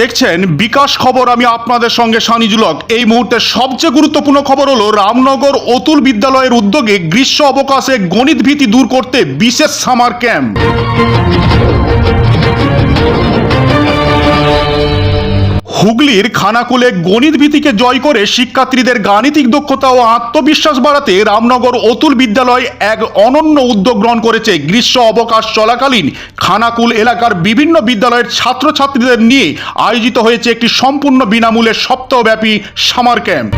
দেখছেন, বিকাশ খবর, আমি আপনাদের সঙ্গে সানিজুলক এই মুহূর্তে সবচেয়ে গুরুত্বপূর্ণ খবর হলো, রামনগর অতুল বিদ্যালয়ের উদ্যোগে গ্রীষ্ম অবকাশে গণিত ভীতি দূর করতে বিশেষ সামার ক্যাম্প। হুগলির খানাকুলে গণিত ভীতিকে জয় করে শিক্ষার্থীদের গাণিতিক দক্ষতা ও আত্মবিশ্বাস বাড়াতে রামনগর অতুল বিদ্যালয় এক অনন্য উদ্যোগ গ্রহণ করেছে। গ্রীষ্ম অবকাশ চলাকালীন খানাকুল এলাকার বিভিন্ন বিদ্যালয়ের ছাত্রছাত্রীদের নিয়ে আয়োজিত হয়েছে একটি সম্পূর্ণ বিনামূল্যে সপ্তাহব্যাপী সামার ক্যাম্প।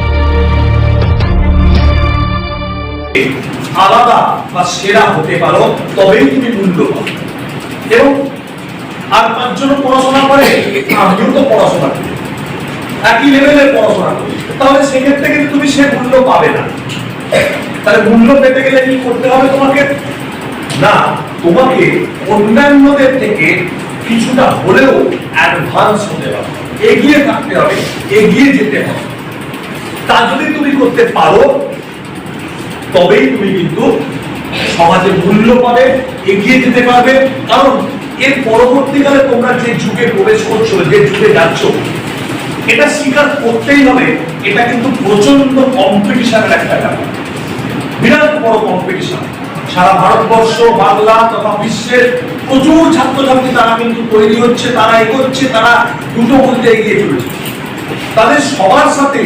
আলাদা বা সেরা হতে পারো, তবেই তুমি মূল্য পাবে এবং আর পাঁচজন পড়াশোনা করে, আমিও তো পড়াশোনা করি। একই লেভেলের পড়াশোনা করি। তাহলে সেক্ষেত্রে কিন্তু তুমি সে মূল্য পাবে না। তাহলে মূল্য পেতে গেলে কি করতে হবে তোমাকে? না, তোমাকে অন্যান্যদের থেকে কিছুটা হলেও অ্যাডভান্স হতে হবে। এগিয়ে থাকতে হবে, এগিয়ে যেতে হবে। তা যদি তুমি করতে পারো, তবেই তুমি কিন্তু সমাজে মূল্য পাবে, এগিয়ে যেতে পারবে। কারণ এর পরবর্তীকালে তোমরা যে যুগে প্রবেশ করছ, যে যুগে যাচ্ছ এটা স্বীকার করতেই হবে, এটা কিন্তু প্রচণ্ড কম্পিটিশনের একটা ব্যাপার। বিরাট বড় কম্পিটিশন সারা ভারতবর্ষ, বাংলা তথা বিশ্বের প্রচুর ছাত্রছাত্রী তারা কিন্তু তৈরি হচ্ছে, তারা এগোচ্ছে, তারা দুটো বলতে এগিয়ে চলেছে। তাদের সবার সাথে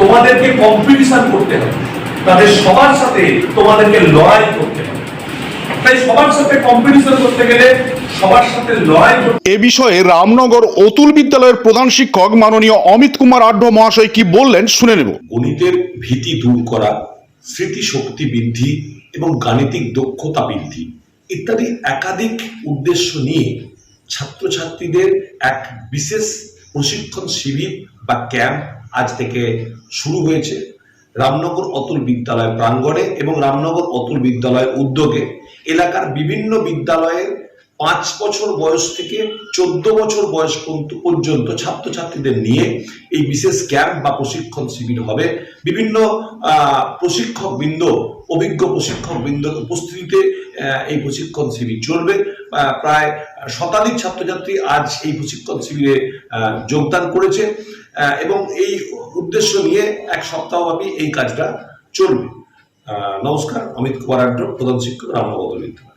তোমাদেরকে কম্পিটিশন করতে হবে। তাদের সবার সাথে তোমাদেরকে লড়াই করতে হবে। তাই সবার সাথে কম্পিটিশন করতে গেলে সবার সাথে লড়াই করতে এ বিষয়ে রামনগর অতুল বিদ্যালয়ের প্রধান শিক্ষক মাননীয় অমিত কুমার আঢ্য মহাশয় কি বললেন শুনে নেব। গণিতের ভীতি দূর করা স্মৃতিশক্তি বৃদ্ধি এবং গাণিতিক দক্ষতা বৃদ্ধি ইত্যাদি একাধিক উদ্দেশ্য নিয়ে ছাত্রছাত্রীদের এক বিশেষ প্রশিক্ষণ শিবির বা ক্যাম্প আজ থেকে শুরু হয়েছে। রামনগর অতুল বিদ্যালয় প্রাঙ্গণে এবং রামনগর অতুল বিদ্যালয়ের উদ্যোগে এলাকার বিভিন্ন বিদ্যালয়ের পাঁচ বছর বয়স থেকে চোদ্দ বছর বয়স পর্যন্ত- ছাত্রছাত্রীদের নিয়ে এই বিশেষ ক্যাম্প বা প্রশিক্ষণ শিবির হবে। বিভিন্ন প্রশিক্ষক বৃন্দ অভিজ্ঞ প্রশিক্ষক বৃন্দর উপস্থিতিতে এই প্রশিক্ষণ শিবির চলবে। প্রায় শতাধিক ছাত্রছাত্রী আজ এই প্রশিক্ষণ শিবিরে যোগদান করেছে। এবং এই উদ্দেশ্য নিয়ে এক সপ্তাহব্যাপী এই কাজটা চলবে। নমস্কার, অমিত কুমার প্রধান শিক্ষক রামনগর বিদ্যালয়